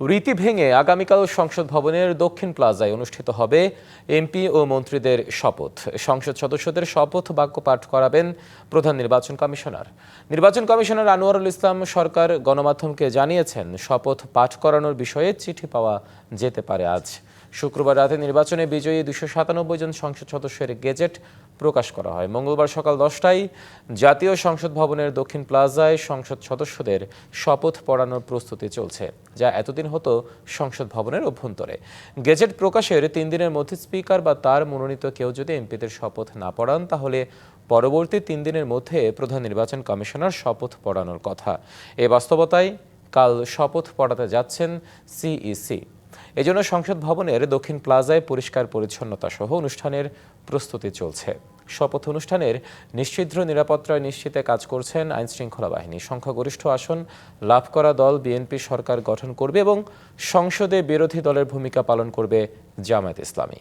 রীতি ভেঙে আগামীকাল সংসদ ভবনের দক্ষিণ প্লাজায় অনুষ্ঠিত হবে এমপি ও মন্ত্রীদের শপথ। সংসদ সদস্যদের শপথ বাক্য পাঠ করাবেন প্রধান নির্বাচন কমিশনার। নির্বাচন কমিশনার আনোয়ারুল ইসলাম সরকার গণমাধ্যমকে জানিয়েছেন, শপথ পাঠ করানোর বিষয়ে চিঠি পাওয়া যেতে পারে আজ। শুক্রবার রাতে নির্বাচনে বিজয়ী দুশো সাতানব্বই জন সংসদ সদস্যের গেজেট প্রকাশ করা হয়। মঙ্গলবার সকাল দশটায় জাতীয় সংসদ ভবনের দক্ষিণ প্লাজায় সংসদ সদস্যদের শপথ পড়ানোর প্রস্তুতি চলছে, যা এতদিন হতো সংসদ ভবনের অভ্যন্তরে। গেজেট প্রকাশের তিন দিনের মধ্যে স্পিকার বা তার মনোনীত কেউ যদি এমপিদের শপথ না পড়ান, তাহলে পরবর্তী তিন দিনের মধ্যে প্রধান নির্বাচন কমিশনার শপথ পড়ানোর কথা। এ বাস্তবতায় কাল শপথ পড়াতে যাচ্ছেন সিইসি। এজন্য সংসদ ভবনের দক্ষিণ প্লাজায় পরিষ্কার পরিচ্ছন্নতা সহ অনুষ্ঠানের প্রস্তুতি চলছে। শপথ অনুষ্ঠানের নিশ্চিদ্র নিরাপত্তায় নিশ্চিতে কাজ করছেন আইন শৃঙ্খলা বাহিনী। সংখ্যাগরিষ্ঠ আসন লাভ করা দল বিএনপি সরকার গঠন করবে এবং সংসদে বিরোধী দলের ভূমিকা পালন করবে জামায়াত ইসলামী।